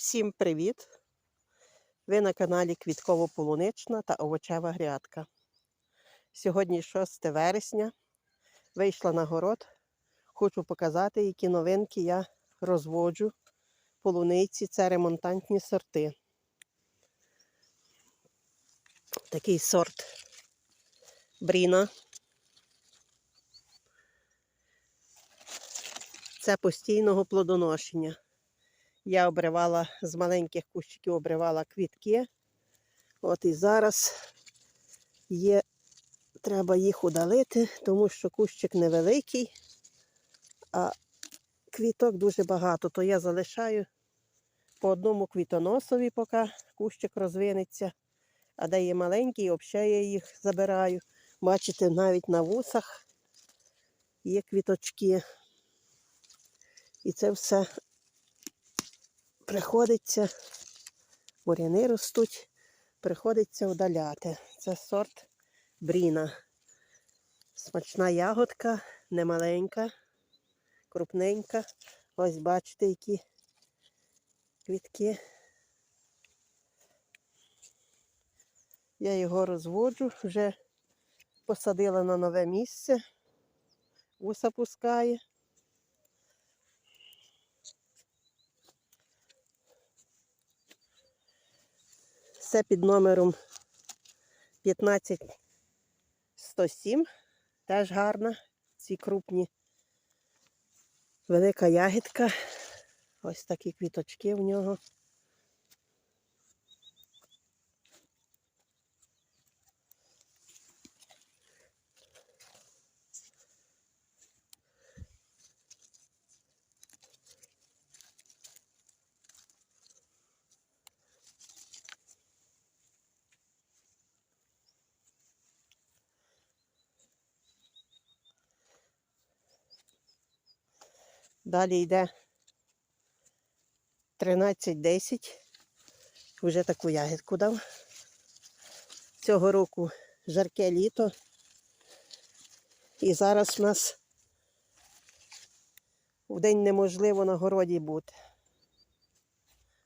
Всім привіт! Ви на каналі Квітково-Полунична та Овочева грядка. Сьогодні 6 вересня. Вийшла на город. Хочу показати, які новинки я розводжу полуниці. Це ремонтантні сорти. Такий сорт Бріна. Це постійного плодоношення. Я обривала з маленьких кущиків, обривала квітки. От і зараз є, треба їх удалити, тому що кущик невеликий, а квіток дуже багато, то я залишаю по одному квітоносові, поки кущик розвинеться. А де є маленький, взагалі я їх забираю. Бачите, навіть на вусах є квіточки. І це все приходиться, буряни ростуть, приходиться удаляти. Це сорт бріна. Смачна ягодка, немаленька, крупненька. Ось бачите, які квітки. Я його розводжу, вже посадила на нове місце, вуса пускає. Все під номером 15107. Теж гарна. Ці крупні. Велика ягідка. Ось такі квіточки в нього. Далі йде 13-10. Вже таку ягідку дав. Цього року жарке літо. І зараз у нас в день неможливо на городі бути.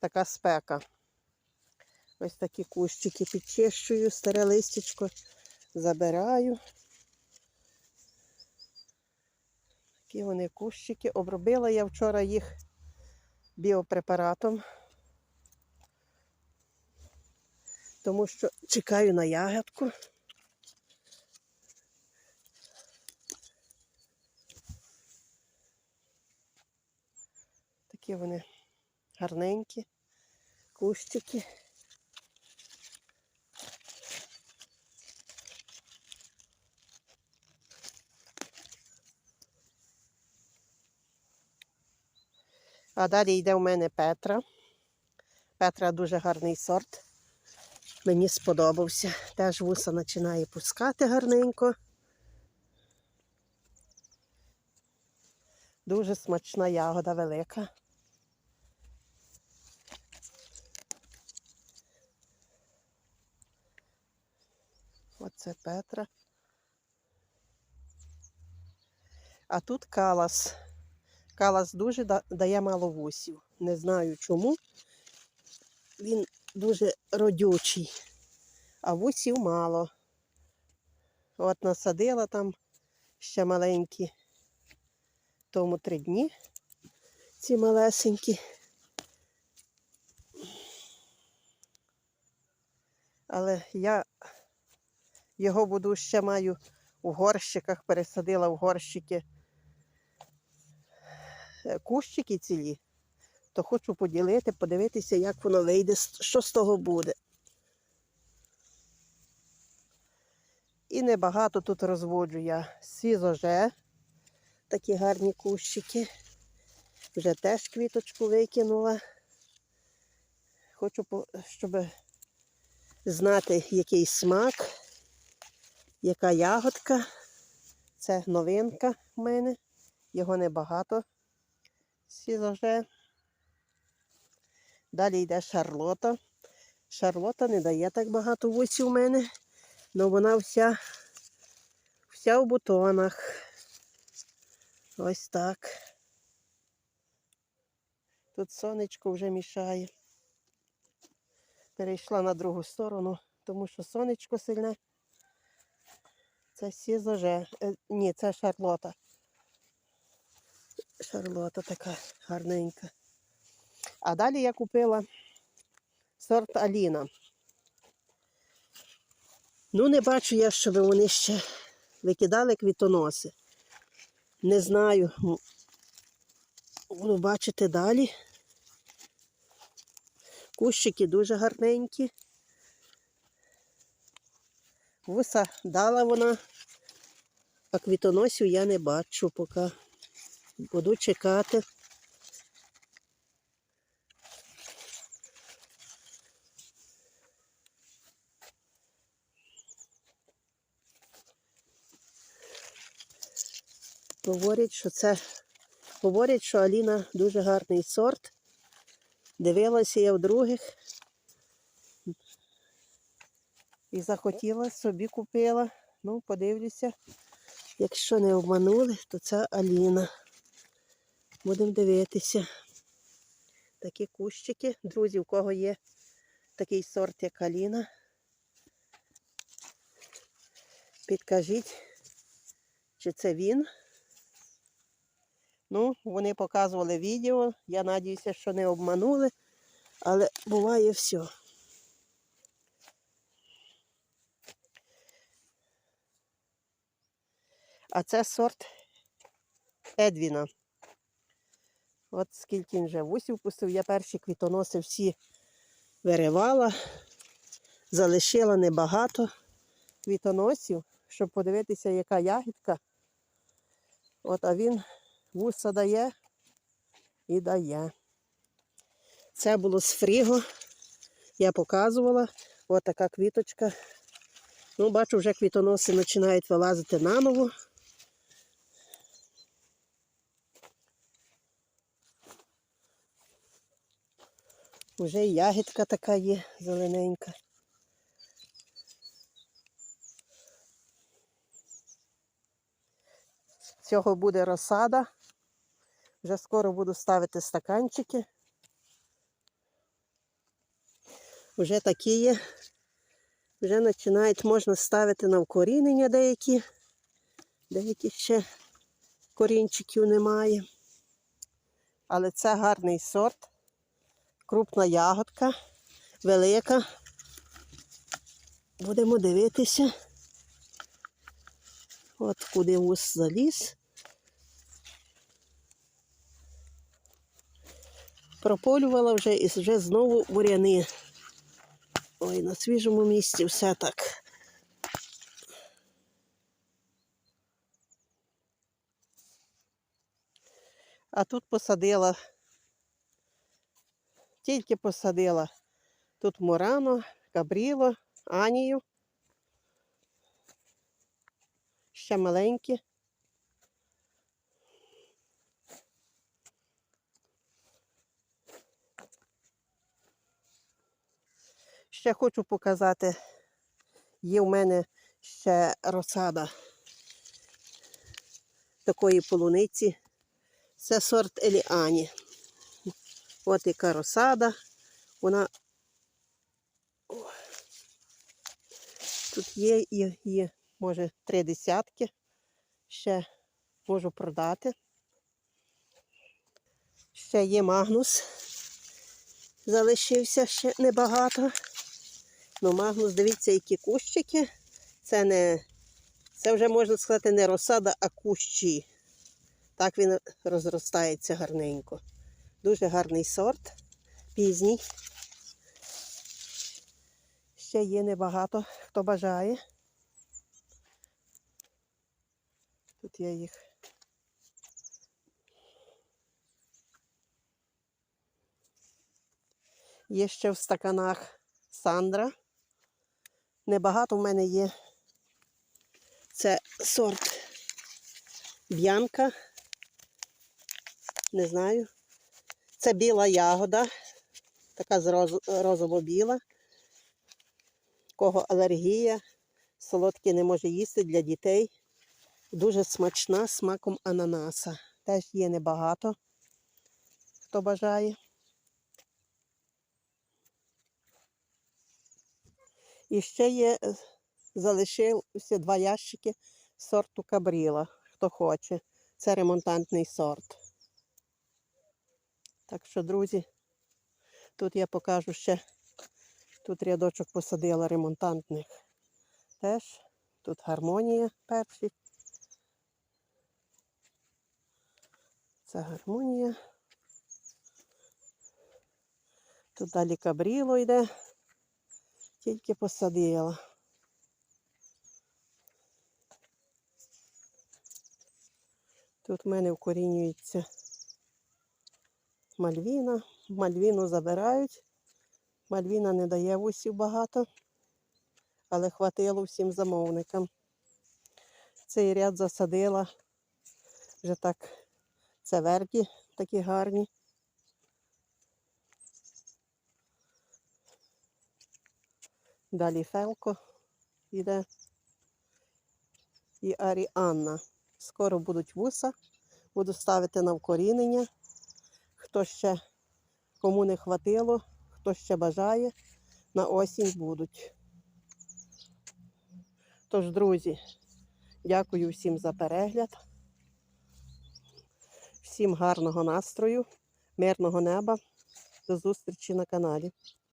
Така спека. Ось такі кущики підчищую, старе листячко забираю. Такі вони кущики. Обробила я вчора їх біопрепаратом, тому що чекаю на ягодку. Такі вони гарненькі кущики. А далі йде у мене Петра. Петра дуже гарний сорт. Мені сподобався. Теж вуса починає пускати гарненько. Дуже смачна ягода велика. Оце Петра. А тут калас. Калас дуже дає мало вусів. Не знаю чому. Він дуже родючий, а вусів мало. От насадила там ще маленькі. Тому три дні. Ці малесенькі. Але я його буду ще маю у горщиках, пересадила в горщики кущики цілі, то хочу поділити, подивитися, як воно вийде, що з того буде. І небагато тут розводжу я свізоже, такі гарні кущики. Вже теж квіточку викинула. Хочу, щоб знати, який смак, яка ягодка. Це новинка в мене. Його небагато сізоже. Далі йде шарлота. Шарлота не дає так багато вусів у мене, але вона вся, вся в бутонах. Ось так. Тут сонечко вже мішає. Перейшла на другу сторону, тому що сонечко сильне. Це сізоже. Е, ні, це шарлота. Шарлота така гарненька. А далі я купила сорт Аліна. Ну, не бачу я, щоб вони ще викидали квітоноси. Не знаю. Буду бачити далі. Кущики дуже гарненькі. Вуса дала вона, а квітоносів я не бачу поки. Буду чекати. Говорять, що це говорять, що Аліна дуже гарний сорт. Дивилася я в других і захотіла, собі купила. Ну, подивлюся. Якщо не обманули, то це Аліна. Будемо дивитися. Такі кущики. Друзі, у кого є такий сорт, як Аліна. Підкажіть, чи це він. Ну, вони показували відео. Я надіюся, що не обманули, але буває все. А це сорт Едвіна. От скільки він вже вусів пустив. Я перші квітоноси всі виривала, залишила небагато квітоносів, щоб подивитися, яка ягідка. От, а він вуса дає і дає. Це було з фріго. Я показувала. Ось така квіточка. Ну, бачу, вже квітоноси починають вилазити наново. Уже і ягідка така є зелененька. З цього буде розсада. Вже скоро буду ставити стаканчики. Вже такі є. Вже починають можна ставити на вкорінення деякі. Деякі ще корінчиків немає. Але це гарний сорт. Крупна ягодка, велика. Будемо дивитися. От куди вус заліз. Прополювала вже і вже знову буряни. Ой, на свіжому місці все так. А тут посадила, тільки посадила тут Мурано, Кабріло, Анію. Ще маленькі. Ще хочу показати, є в мене ще розсада такої полуниці. Це сорт Еліані. От яка розсада. Вона тут є і є, може, три десятки. Ще можу продати. Ще є магнус. Залишився ще небагато. Ну, магнус, дивіться, які кущики. Це не, це вже можна сказати не розсада, а кущі. Так він розростається гарненько. Дуже гарний сорт, пізній. Ще є небагато, хто бажає. Тут я їх. Є ще в стаканах Сандра. Небагато в мене є. Це сорт Б'янка. Не знаю. Це біла ягода, така з роз... розово-біла. Кого алергія, солодкий не може їсти для дітей. Дуже смачна смаком ананаса. Теж є небагато, хто бажає. І ще є, е, залишилися два ящики сорту кабріла, хто хоче. Це ремонтантний сорт. Так що, друзі, тут я покажу ще, тут рядочок посадила ремонтантних. Теж тут гармонія перший. Це гармонія. Тут далі кабріло йде. Тільки посадила. Тут в мене вкорінюється мальвіна. Мальвіну забирають. Мальвіна не дає вусів багато, але хватило всім замовникам. Цей ряд засадила вже так. Це верді такі гарні. Далі Фелко йде. І Аріанна. Скоро будуть вуса. Буду ставити на вкорінення. Хто ще, кому не хватило, хто ще бажає, на осінь будуть. Тож, друзі, дякую всім за перегляд. Всім гарного настрою, мирного неба. До зустрічі на каналі.